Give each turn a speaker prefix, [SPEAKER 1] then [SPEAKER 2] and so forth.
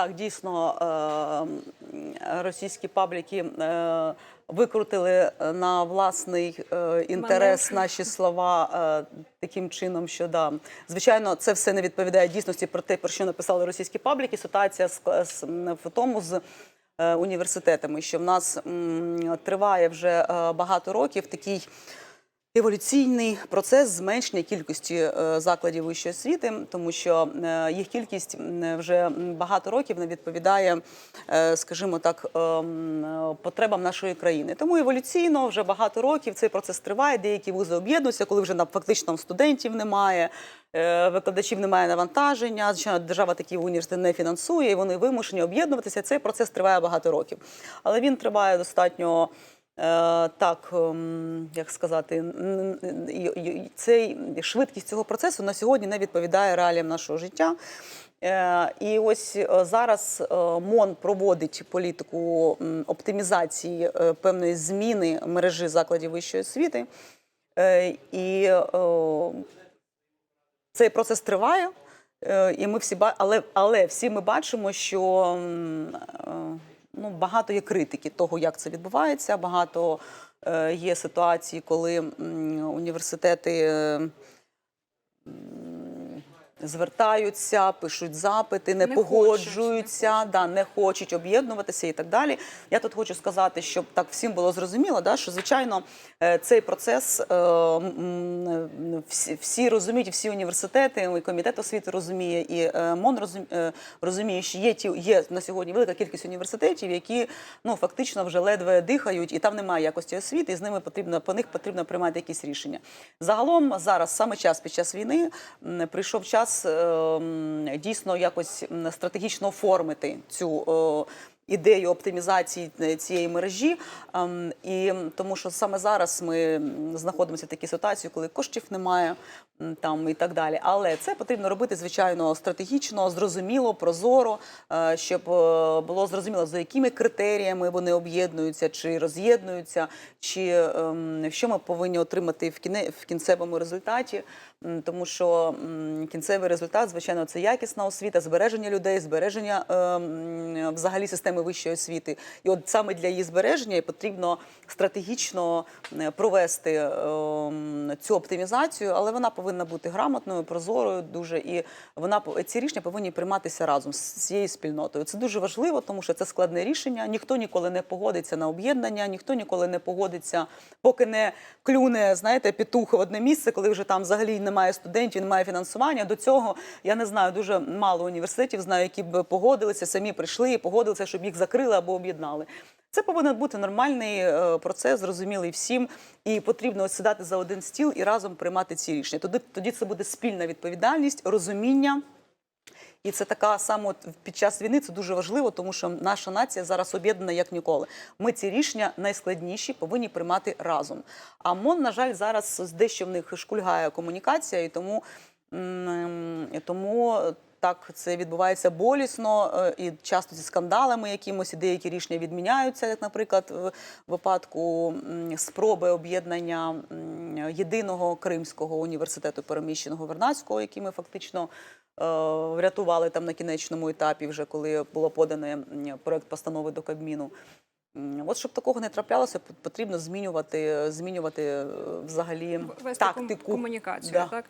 [SPEAKER 1] так, дійсно, е, російські пабліки е, викрутили на власний е, інтерес наші слова таким чином, що да, звичайно, це все не відповідає дійсності про те, про що написали російські пабліки. Ситуація в тому з університетами, що в нас м, триває вже е, багато років такий еволюційний процес зменшення кількості е, закладів вищої освіти, тому що е, їх кількість вже багато років не відповідає, е, скажімо так, е, м, е, потребам нашої країни. Тому еволюційно вже багато років цей процес триває. Деякі вузи об'єднуються, коли вже фактично студентів немає. Викладачів немає навантаження, звичайно, держава такі університети не фінансує, і вони вимушені об'єднуватися. Цей процес триває багато років, але він триває достатньо так, ем, як сказати, цей швидкість цього процесу на сьогодні не відповідає реаліям нашого життя. Е, І ось е, зараз е, МОН проводить політику оптимізації е, певної зміни мережі закладів вищої освіти. Е, І е, цей процес триває. Е, І ми всі але, але всі ми бачимо, що е, ну, багато є критики того, як це відбувається. Багато е, є ситуацій, коли університети. Звертаються, пишуть запити, не,
[SPEAKER 2] Не
[SPEAKER 1] погоджуються,
[SPEAKER 2] хочуть,
[SPEAKER 1] да, не хочуть об'єднуватися і так далі. Я тут хочу сказати, щоб так всім було зрозуміло, да, що звичайно е, цей процес е, всі, всі розуміють, всі університети, і комітет освіти розуміє, і е, МОН розуміє, що є ті є на сьогодні велика кількість університетів, які ну фактично вже ледве дихають, і там немає якості освіти, і з ними потрібно по них потрібно приймати якісь рішення. Загалом зараз саме час під час війни прийшов час е, дійсно якось стратегічно оформити цю. Ідею оптимізації е, цієї мережі, Ем, і тому, що саме зараз ми знаходимося в такій ситуації, коли коштів немає там і так далі. Але це потрібно робити звичайно стратегічно, зрозуміло, прозоро, е, щоб е, було зрозуміло за якими критеріями вони об'єднуються чи роз'єднуються, чи ем, що ми повинні отримати в кіне в кінцевому результаті. Тому що кінцевий результат, звичайно, це якісна освіта, збереження людей, збереження ем, взагалі системи вищої освіти. І от саме для її збереження потрібно стратегічно е, провести ем, цю оптимізацію, але вона повинна бути грамотною, прозорою, дуже і вона ці рішення повинні прийматися разом з цією спільнотою. Це дуже важливо, тому що це складне рішення. Ніхто ніколи не погодиться на об'єднання, ніхто ніколи не погодиться, поки не клюне, знаєте, петух в одне місце, коли вже там взагалі немає студентів, немає фінансування. До цього я не знаю, дуже мало університетів знаю, які б погодилися, самі прийшли і погодилися, щоб їх закрили або об'єднали. Це повинен бути нормальний е, процес, зрозумілий всім, і потрібно сідати за один стіл і разом приймати ці рішення. Тоді, тоді це буде спільна відповідальність, розуміння. І це така саме під час війни це дуже важливо, тому що наша нація зараз об'єднана як ніколи. Ми ці рішення найскладніші повинні приймати разом. А МОН, на жаль, зараз дещо в них шкульгає комунікація, і тому, тому так це відбувається болісно е, і часто зі скандалами якимось, і деякі рішення відміняються, як, наприклад, в випадку спроби об'єднання єдиного Кримського університету переміщеного Вернадського, який ми фактично е, врятували там на кінечному етапі, вже коли було подане проект постанови до Кабміну. От щоб такого не траплялося, потрібно змінювати, змінювати е, взагалі
[SPEAKER 2] Вести
[SPEAKER 1] тактику.
[SPEAKER 2] комунікацію,
[SPEAKER 1] Да.
[SPEAKER 2] так?